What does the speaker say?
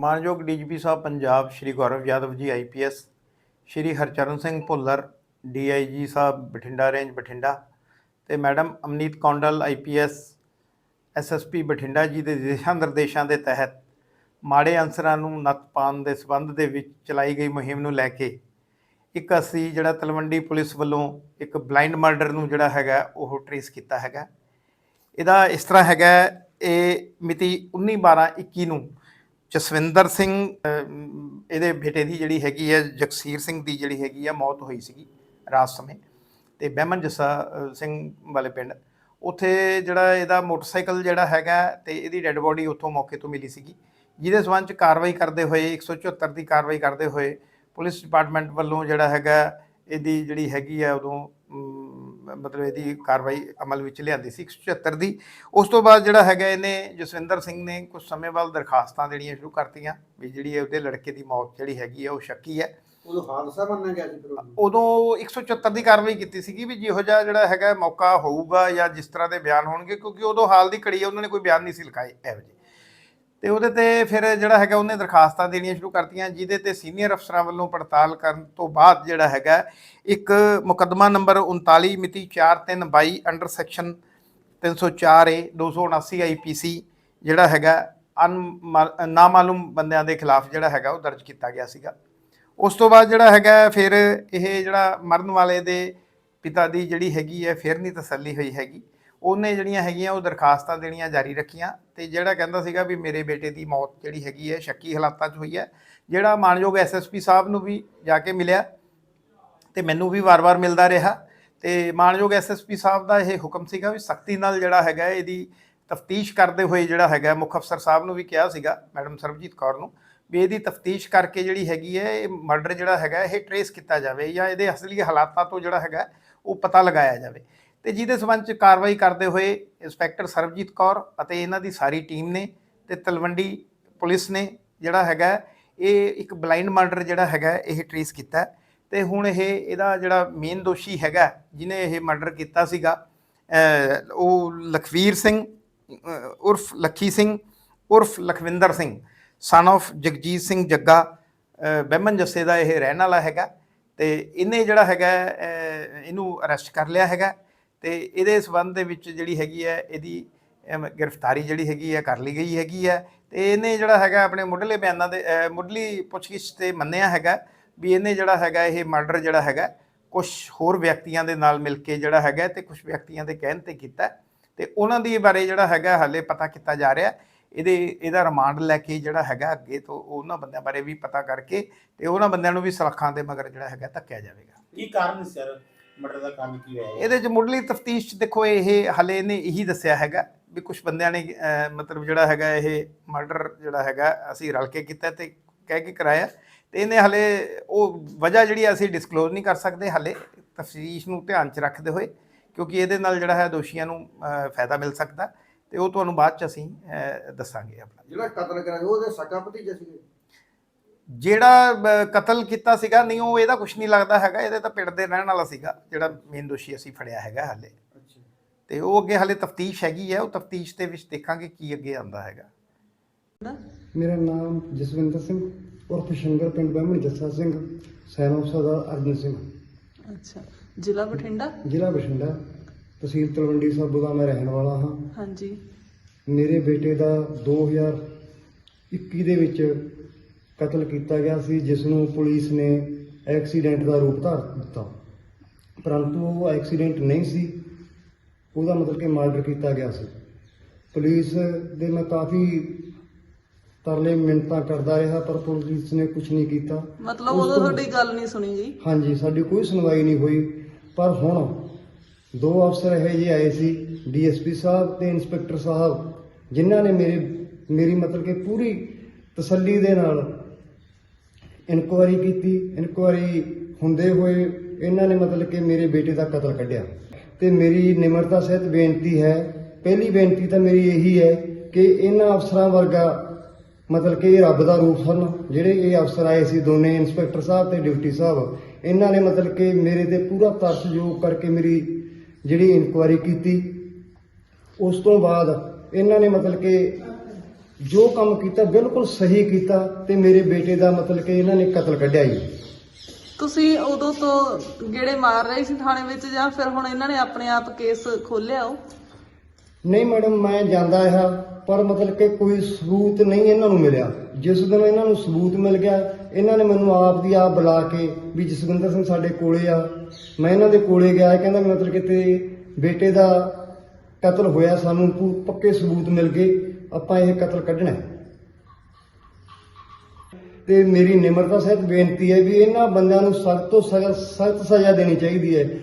ਮਾਨਯੋਗ ਡੀਜੀਪੀ ਸਾਹਿਬ Punjab Shri Gaurav Yadav ji IPS Shri Harcharan Singh Bhullar DIG ਸਾਹਿਬ ਬਠਿੰਡਾ ਰੇਂਜ ਬਠਿੰਡਾ ਤੇ madam Amneet Kondal IPS SSP Bathinda ji ਦੇ ਦਿਸ਼ਾ ਨਿਰਦੇਸ਼ਾਂ ਦੇ ਤਹਿਤ ਮਾੜੇ ਅਨਸਰਾਂ ਨੂੰ ਨੱਤ ਪਾਉਣ ਦੇ ਸਬੰਧ ਦੇ ਵਿੱਚ ਚਲਾਈ ਗਈ ਮੁਹਿੰਮ ਨੂੰ ਲੈ ਕੇ ਇੱਕ ਅਸੀਂ ਜਿਹੜਾ ਤਲਵੰਡੀ ਪੁਲਿਸ ਵੱਲੋਂ ਇੱਕ ਬਲਾਈਂਡ ਮਰਡਰ ਨੂੰ ਜਿਹੜਾ ਹੈਗਾ ਉਹ ਟ੍ਰੇਸ ਕੀਤਾ ਹੈਗਾ। ਇਹਦਾ ਇਸ ਤਰ੍ਹਾਂ ਹੈਗਾ, ਇਹ ਮਿਤੀ 19 12 21 ਨੂੰ ਜਸਵਿੰਦਰ ਸਿੰਘ ਇਹਦੇ ਬੇਟੇ ਦੀ ਜਿਹੜੀ ਹੈਗੀ ਹੈ, ਜਗਸੀਰ ਸਿੰਘ ਦੀ ਜਿਹੜੀ ਹੈਗੀ ਹੈ, ਮੌਤ ਹੋਈ ਸੀਗੀ ਰਾਤ ਸਮੇਂ। ਤੇ ਬਹਿਮਨ ਜੱਸਾ ਸਿੰਘ ਵਾਲੇ ਪਿੰਡ। ਉੱਥੇ ਜਿਹੜਾ ਇਹਦਾ ਮੋਟਰਸਾਈਕਲ ਜਿਹੜਾ ਹੈਗਾ ਤੇ ਇਹਦੀ ਡੈੱਡ ਬੋਡੀ ਉੱਥੋਂ ਮੌਕੇ ਤੋਂ ਮਿਲੀ ਸੀਗੀ। ਜਿਹਦੇ ਸਬੰਧ ਚ ਕਾਰਵਾਈ ਕਰਦੇ ਹੋਏ 174 ਦੀ ਕਾਰਵਾਈ ਕਰਦੇ ਹੋਏ ਪੁਲਿਸ ਡਿਪਾਰਟਮੈਂਟ ਵੱਲੋਂ ਜਿਹੜਾ ਹੈਗਾ, ਇਹਦੀ ਜਿਹੜੀ ਹੈਗੀ ਆ ਉਦੋਂ ਮਤਲਬ ਇਹਦੀ ਕਾਰਵਾਈ ਅਮਲ ਵਿੱਚ ਲਿਆਂਦੀ ਸੀ 174 ਦੀ। ਉਸ ਤੋਂ ਬਾਅਦ ਜਿਹੜਾ ਹੈਗਾ ਇਹਨੇ ਜਸਵਿੰਦਰ ਸਿੰਘ ਨੇ ਕੁਝ ਸਮੇਂ ਬਾਅਦ ਦਰਖਾਸਤਾਂ ਦੇਣੀਆਂ ਸ਼ੁਰੂ ਕਰਤੀਆਂ ਵੀ ਜਿਹੜੀ ਹੈ ਉਹਦੇ ਲੜਕੇ ਦੀ ਮੌਤ ਜਿਹੜੀ ਹੈਗੀ ਆ ਉਹ ਸ਼ੱਕੀ ਹੈ। ਉਦੋਂ ਹਾਦਸਾ ਮੰਨਿਆ ਗਿਆ ਸੀ। ਉਦੋਂ 174 ਦੀ ਕਾਰਵਾਈ ਕੀਤੀ ਸੀਗੀ ਵੀ ਜਿਹੋ ਜਿਹਾ ਜਿਹੜਾ ਹੈਗਾ ਮੌਕਾ ਹੋਊਗਾ ਜਾਂ ਜਿਸ ਤਰ੍ਹਾਂ ਦੇ ਬਿਆਨ ਹੋਣਗੇ ਕਿਉਂਕਿ ਉਦੋਂ ਹਾਲ ਦੀ ਘੜੀ ਹੈ, ਉਹਨਾਂ ਨੇ ਕੋਈ ਬਿਆਨ ਨਹੀਂ ਸੀ ਲਿਖਾਏ ਇਹੋ ਜਿਹੇ। ਤੇ ਉਹਦੇ ਤੇ ਫਿਰ ਜਿਹੜਾ ਹੈਗਾ ਉਹਨੇ ਦਰਖਾਸਤਾਂ ਦੇਣੀਆਂ ਸ਼ੁਰੂ ਕਰਤੀਆਂ, ਜਿਹਦੇ ਤੇ ਸੀਨੀਅਰ ਅਫਸਰਾਂ ਵੱਲੋਂ ਪੜਤਾਲ ਕਰਨ ਤੋਂ ਬਾਅਦ ਜਿਹੜਾ ਹੈਗਾ ਇੱਕ ਮੁਕੱਦਮਾ ਨੰਬਰ 39 ਮਿਤੀ 4322 ਅੰਡਰ ਸੈਕਸ਼ਨ 304 ਏ 279 ਆਈਪੀਸੀ ਜਿਹੜਾ ਹੈਗਾ ਅਨ ਨਾਮਾਲੂਮ ਬੰਦਿਆਂ ਦੇ ਖਿਲਾਫ ਜਿਹੜਾ ਹੈਗਾ ਉਹ ਦਰਜ ਕੀਤਾ ਗਿਆ ਸੀਗਾ। ਉਸ ਤੋਂ ਬਾਅਦ ਜਿਹੜਾ ਹੈਗਾ ਫਿਰ ਇਹ ਜਿਹੜਾ ਮਰਨ ਵਾਲੇ ਦੇ ਪਿਤਾ ਦੀ ਜਿਹੜੀ ਹੈਗੀ ਹੈ, ਫਿਰ ਨਹੀਂ ਤਸੱਲੀ ਹੋਈ ਹੈਗੀ। ਉਹਨੇ ਜਿਹੜੀਆਂ ਹੈਗੀਆਂ, ਉਹ ਦਰਖਾਸਤਾਂ ਦੇਣੀਆਂ ਜਾਰੀ ਰੱਖੀਆਂ ਤੇ ਜਿਹੜਾ ਕਹਿੰਦਾ ਸੀਗਾ ਵੀ ਮੇਰੇ ਬੇਟੇ ਦੀ ਮੌਤ ਜਿਹੜੀ ਹੈਗੀ ਹੈ, ਸ਼ੱਕੀ ਹਾਲਾਤਾਂ 'ਚ ਹੋਈ ਹੈ, ਜਿਹੜਾ ਮਾਨਯੋਗ ਐਸਐਸਪੀ ਸਾਹਿਬ ਨੂੰ ਵੀ ਜਾ ਕੇ ਮਿਲਿਆ ਤੇ ਮੈਨੂੰ ਵੀ ਵਾਰ-ਵਾਰ ਮਿਲਦਾ ਰਿਹਾ ਤੇ ਮਾਨਯੋਗ ਐਸਐਸਪੀ ਸਾਹਿਬ ਦਾ ਇਹ ਹੁਕਮ ਸੀਗਾ ਵੀ ਸਖਤੀ ਨਾਲ ਜਿਹੜਾ ਹੈਗਾ ਇਹਦੀ ਤਫਤੀਸ਼ ਕਰਦੇ ਹੋਏ ਜਿਹੜਾ ਹੈਗਾ, ਮੁੱਖ ਅਫਸਰ ਸਾਹਿਬ ਨੂੰ ਵੀ ਕਿਹਾ ਸੀਗਾ, ਮੈਡਮ ਸਰਬਜੀਤ ਕੌਰ ਨੂੰ, ਵੀ ਇਹਦੀ ਤਫਤੀਸ਼ ਕਰਕੇ ਜਿਹੜੀ ਹੈਗੀ ਹੈ, ਇਹ ਮਰਡਰ ਜਿਹੜਾ ਹੈਗਾ, ਇਹ ਟਰੇਸ ਕੀਤਾ ਜਾਵੇ ਜਾਂ ਇਹਦੇ ਅਸਲੀ ਹਾਲਾਤਾਂ ਤੋਂ ਜਿਹੜਾ ਹੈਗਾ, ਉਹ ਪਤਾ ਲਗਾਇਆ ਜਾਵੇ। ਤੇ ਜਿਹਦੇ ਸਬੰਧ ਚ ਕਾਰਵਾਈ ਕਰਦੇ ਹੋਏ ਇੰਸਪੈਕਟਰ ਸਰਬਜੀਤ ਕੌਰ ਅਤੇ ਇਹਨਾਂ ਦੀ ਸਾਰੀ ਟੀਮ ਨੇ ਤੇ ਤਲਵੰਡੀ ਪੁਲਿਸ ਨੇ ਜਿਹੜਾ ਹੈਗਾ, ਇਹ ਇੱਕ ਬਲਾਈਂਡ ਮਰਡਰ ਜਿਹੜਾ ਹੈਗਾ, ਇਹ ਟਰੇਸ ਕੀਤਾ। ਤੇ ਹੁਣ ਇਹ, ਇਹਦਾ ਜਿਹੜਾ ਮੇਨ ਦੋਸ਼ੀ ਹੈਗਾ, ਜਿਹਨੇ ਇਹ ਮਰਡਰ ਕੀਤਾ ਸੀਗਾ ਉਹ ਲਖਵੀਰ ਸਿੰਘ ਉਰਫ ਲੱਖੀ ਸਿੰਘ, ਉਰਫ ਲਖਵਿੰਦਰ ਸਿੰਘ ਸਨ of ਜਗਜੀਤ ਸਿੰਘ ਜੱਗਾ ਬਹਿਮਨ ਜੱਸੇ ਦਾ ਇਹ ਰਹਿਣ ਵਾਲਾ ਹੈਗਾ। ਤੇ ਇਹਨੇ ਜਿਹੜਾ ਹੈਗਾ ਇਹਨੂੰ ਅਰੈਸਟ ਕਰ ਲਿਆ ਹੈਗਾ। ਤੇ ਇਹਦੇ ਸਬੰਧ ਦੇ ਵਿੱਚ ਜਿਹੜੀ ਹੈਗੀ ਹੈ, ਇਹਦੀ ਗ੍ਰਿਫਤਾਰੀ ਜਿਹੜੀ ਹੈਗੀ ਹੈ, ਕਰ ਲਈ ਗਈ ਹੈਗੀ ਹੈ ਤੇ ਇਹਨੇ ਜਿਹੜਾ ਹੈਗਾ ਆਪਣੇ ਮੁੱਢਲੇ ਬਿਆਨਾਂ ਦੇ ਮੁੱਢਲੀ ਪੁੱਛਗਿੱਛ ਤੇ ਮੰਨਿਆ ਹੈਗਾ ਵੀ ਇਹਨੇ ਜਿਹੜਾ ਹੈਗਾ ਇਹ ਮਰਡਰ ਜਿਹੜਾ ਹੈਗਾ ਕੁਝ ਹੋਰ ਵਿਅਕਤੀਆਂ ਦੇ ਨਾਲ ਮਿਲ ਕੇ ਜਿਹੜਾ ਹੈਗਾ ਤੇ ਕੁਝ ਵਿਅਕਤੀਆਂ ਦੇ ਕਹਿਣ ਤੇ ਕੀਤਾ ਤੇ ਉਹਨਾਂ ਦੀ ਬਾਰੇ ਜਿਹੜਾ ਹੈਗਾ ਹਾਲੇ ਪਤਾ ਕੀਤਾ ਜਾ ਰਿਹਾ। ਇਹਦੇ, ਇਹਦਾ ਰਿਮਾਂਡ ਲੈ ਕੇ ਜਿਹੜਾ ਹੈਗਾ ਅੱਗੇ ਤੋਂ ਉਹਨਾਂ ਬੰਦਿਆਂ ਬਾਰੇ ਵੀ ਪਤਾ ਕਰਕੇ ਤੇ ਉਹਨਾਂ ਬੰਦਿਆਂ ਨੂੰ ਵੀ ਸਲਾਖਾਂ ਦੇ ਮਗਰ ਜਿਹੜਾ ਹੈਗਾ ਧੱਕਿਆ ਜਾਵੇਗਾ। ਕੀ ਕਾਰਨ ਸਰ? ਮਰਡਰ ਦਾ ਕਾਰਨ ਕੀ ਹੋਇਆ ਹੈ? ਇਹਦੇ ਚ ਮੁੱਢਲੀ ਤਫਤੀਸ਼ ਚ ਦੇਖੋ ਇਹ ਹਲੇ ਇਹਨੇ ਇਹੀ ਦੱਸਿਆ ਹੈਗਾ ਵੀ ਕੁਝ ਬੰਦਿਆਂ ਨੇ ਅਹ, ਮਤਲਬ ਜਿਹੜਾ ਹੈਗਾ ਇਹ ਮਰਡਰ ਜਿਹੜਾ ਹੈਗਾ ਅਸੀਂ ਰਲ ਕੇ ਕੀਤਾ ਤੇ ਕਹਿ ਕੇ ਕਰਾਇਆ ਤੇ ਇਹਨੇ ਹਲੇ ਉਹ ਵਜ੍ਹਾ ਜਿਹੜੀ ਅਸੀਂ ਡਿਸਕਲੋਜ਼ ਨਹੀਂ ਕਰ ਸਕਦੇ ਹਲੇ ਤਫਤੀਸ਼ ਨੂੰ ਧਿਆਨ ਚ ਰੱਖਦੇ ਹੋਏ ਕਿਉਂਕਿ ਇਹਦੇ ਨਾਲ ਜਿਹੜਾ ਹੈ ਦੋਸ਼ੀਆਂ ਨੂੰ ਅਹ, ਫਾਇਦਾ ਮਿਲ ਸਕਦਾ ਤੇ ਉਹ ਤੁਹਾਨੂੰ ਬਾਅਦ ਚ ਅਸੀਂ ਅਹ, ਦੱਸਾਂਗੇ ਆਪਣਾ ਜਿਹੜਾ ਕਤਲ ਕਰਿਆ ਸੀ ਉਹਦੇ ਸਕਾ ਭਤੀਜਾ ਸੀਗੇ ਜਿਹੜਾ ਅਹ, ਕਤਲ ਕੀਤਾ ਸੀਗਾ ਨਹੀਂ ਉਹ ਇਹਦਾ ਕੁਝ ਨਹੀਂ ਲੱਗਦਾ ਹੈਗਾ ਇਹਦੇ ਤਾਂ ਪਿੰਡ ਦੇ ਰਹਿਣ ਵਾਲਾ ਸੀਗਾ ਜਿਹੜਾ ਮੇਨ ਦੋਸ਼ੀ ਅਸੀਂ ਫੜਿਆ ਹੈਗਾ ਹਾਲੇ। ਅੱਛਾ। ਤੇ ਉਹ ਅੱਗੇ ਹਾਲੇ ਤਫਤੀਸ਼ ਹੈਗੀ ਹੈ ਉਹ ਤਫਤੀਸ਼ ਦੇ ਵਿੱਚ ਦੇਖਾਂਗੇ ਕੀ ਅੱਗੇ ਆਉਂਦਾ ਹੈਗਾ। ਮੇਰਾ ਨਾਮ ਜਸਵਿੰਦਰ ਸਿੰਘ ਉਰਫ ਸ਼ੰਕਰ ਪਿੰਡ ਬਹਿਮਣ ਜੱਸਾ ਸਿੰਘ ਸੈਨਿਕ ਸਰਦਾਰ ਅਰਜਨ ਸਿੰਘ। ਅੱਛਾ। ਜ਼ਿਲ੍ਹਾ ਬਠਿੰਡਾ? ਜ਼ਿਲ੍ਹਾ ਬਠਿੰਡਾ ਤਹਿਸੀਲ ਤਲਵੰਡੀ ਸਾਬੋ ਦਾ ਮੈਂ ਰਹਿਣ ਵਾਲਾ ਹਾਂ। ਹਾਂਜੀ। ਮੇਰੇ ਬੇਟੇ ਦਾ 2021 ਦੇ ਵਿੱਚ ਕਤਲ ਕੀਤਾ ਗਿਆ ਸੀ ਜਿਸ ਨੂੰ ਪੁਲਿਸ ਨੇ ਐਕਸੀਡੈਂਟ ਦਾ ਰੂਪ ਧਾਰ ਦਿੱਤਾ। ਪਰੰਤੂ ਉਹ ਐਕਸੀਡੈਂਟ ਨਹੀਂ ਸੀ ਉਹਦਾ ਮਤਲਬ ਕਿ ਮਰਡਰ ਕੀਤਾ ਗਿਆ ਸੀ। ਪੁਲਿਸ ਦੇ ਮੈਂ ਕਾਫੀ ਤਰਲੇ ਮਿੰਨਤਾਂ ਕਰਦਾ ਰਿਹਾ ਪਰ ਪੁਲਿਸ ਨੇ ਕੁਝ ਨਹੀਂ ਕੀਤਾ। ਮਤਲਬ ਉਦੋਂ ਤੁਹਾਡੀ ਗੱਲ ਨਹੀਂ ਸੁਣੀ ਗਈ ਹਾਂਜੀ ਸਾਡੀ ਕੋਈ ਸੁਣਵਾਈ ਨਹੀਂ ਹੋਈ ਪਰ ਹੁਣ ਦੋ ਅਫਸਰ ਇਹੋ ਜਿਹੇ ਆਏ ਸੀ ਡੀਐਸਪੀ ਸਾਹਿਬ ਤੇ ਇੰਸਪੈਕਟਰ ਸਾਹਿਬ ਜਿਨ੍ਹਾਂ ਨੇ ਮੇਰੇ ਮੇਰੀ ਮਤਲਬ ਕਿ ਪੂਰੀ ਤਸੱਲੀ ਦੇ ਨਾਲ ਇਨਕੁਆਇਰੀ ਕੀਤੀ ਇਨਕੁਆਇਰੀ ਹੁੰਦੇ ਹੋਏ ਇਹਨਾਂ ਨੇ ਮਤਲਬ ਕਿ ਮੇਰੇ ਬੇਟੇ ਦਾ ਕਤਲ ਕੱਢਿਆ। ਤੇ ਮੇਰੀ ਨਿਮਰਤਾ ਸਹਿਤ ਬੇਨਤੀ ਹੈ, ਪਹਿਲੀ ਬੇਨਤੀ ਤਾਂ ਮੇਰੀ ਇਹੀ ਹੈ ਕਿ ਇਹਨਾਂ ਅਫਸਰਾਂ ਵਰਗਾ ਮਤਲਬ ਕਿ ਇਹ ਰੱਬ ਦਾ ਰੂਪ ਹਨ, ਜਿਹੜੇ ਇਹ ਅਫਸਰ ਆਏ ਸੀ ਦੋਨੇ ਇੰਸਪੈਕਟਰ ਸਾਹਿਬ ਤੇ ਡਿਊਟੀ ਸਾਹਿਬ, ਇਹਨਾਂ ਨੇ ਮਤਲਬ ਕਿ ਮੇਰੇ ਤੇ ਪੂਰਾ ਤਰਸਯੋਗ ਕਰਕੇ ਮੇਰੀ ਜਿਹੜੀ ਇਨਕੁਆਇਰੀ ਕੀਤੀ। ਉਸ ਤੋਂ ਬਾਅਦ ਇਹਨਾਂ ਨੇ ਮਤਲਬ ਕਿ ਜੋ ਕੰਮ ਕੀਤਾ ਬਿਲਕੁਲ ਸਹੀ ਕੀਤਾ ਤੇ ਮੇਰੇ ਬੇਟੇ ਦਾ ਮਤਲਬ ਕਿ ਇਹਨਾਂ ਨੇ ਕਤਲ ਕੱਢਿਆ ਜੀ। ਤੁਸੀਂ ਉਦੋਂ ਤੋਂ ਗੇੜੇ ਮਾਰ ਰਹੇ ਸੀ ਥਾਣੇ ਵਿੱਚ ਜਾਂ ਫਿਰ ਹੁਣ ਇਹਨਾਂ ਨੇ ਆਪਣੇ ਆਪ ਕੇਸ ਖੋਲਿਆ ਉਹ? ਨਹੀਂ ਮੈਡਮ ਮੈਂ ਜਾਂਦਾ ਆ ਪਰ ਮਤਲਬ ਕਿ ਕੋਈ ਸਬੂਤ ਨਹੀਂ ਇਹਨਾਂ ਨੂੰ ਮਿਲਿਆ। ਜਿਸ ਦਿਨ ਇਹਨਾਂ ਨੂੰ ਸਬੂਤ ਮਿਲ ਗਿਆ ਇਹਨਾਂ ਨੇ ਮੈਨੂੰ ਆਪ ਦੀ ਆਪ ਬੁਲਾ ਕੇ ਵੀ ਜਸਵਿੰਦਰ ਸਿੰਘ ਸਾਡੇ ਕੋਲੇ ਆ। ਮੈਂ ਇਹਨਾਂ ਦੇ ਕੋਲੇ ਗਿਆ ਕਹਿੰਦਾ ਮਤਲਬ ਕਿ ਤੇ ਬੇਟੇ ਦਾ ਕਤਲ ਹੋਇਆ, ਸਾਨੂੰ ਪੂ- ਪੱਕੇ ਸਬੂਤ ਮਿਲ ਗਏ, ਆਪਾਂ ਇਹ ਕਤਲ ਕੱਢਣਾ ਹੈ। ਤੇ ਮੇਰੀ ਨਿਮਰਤਾ ਸਹਿਤ ਬੇਨਤੀ ਹੈ ਵੀ ਇਹਨਾਂ ਬੰਦਿਆਂ ਨੂੰ ਸਖਤ ਤੋਂ ਸਖਤ ਸਜ਼ਾ ਦੇਣੀ ਚਾਹੀਦੀ ਹੈ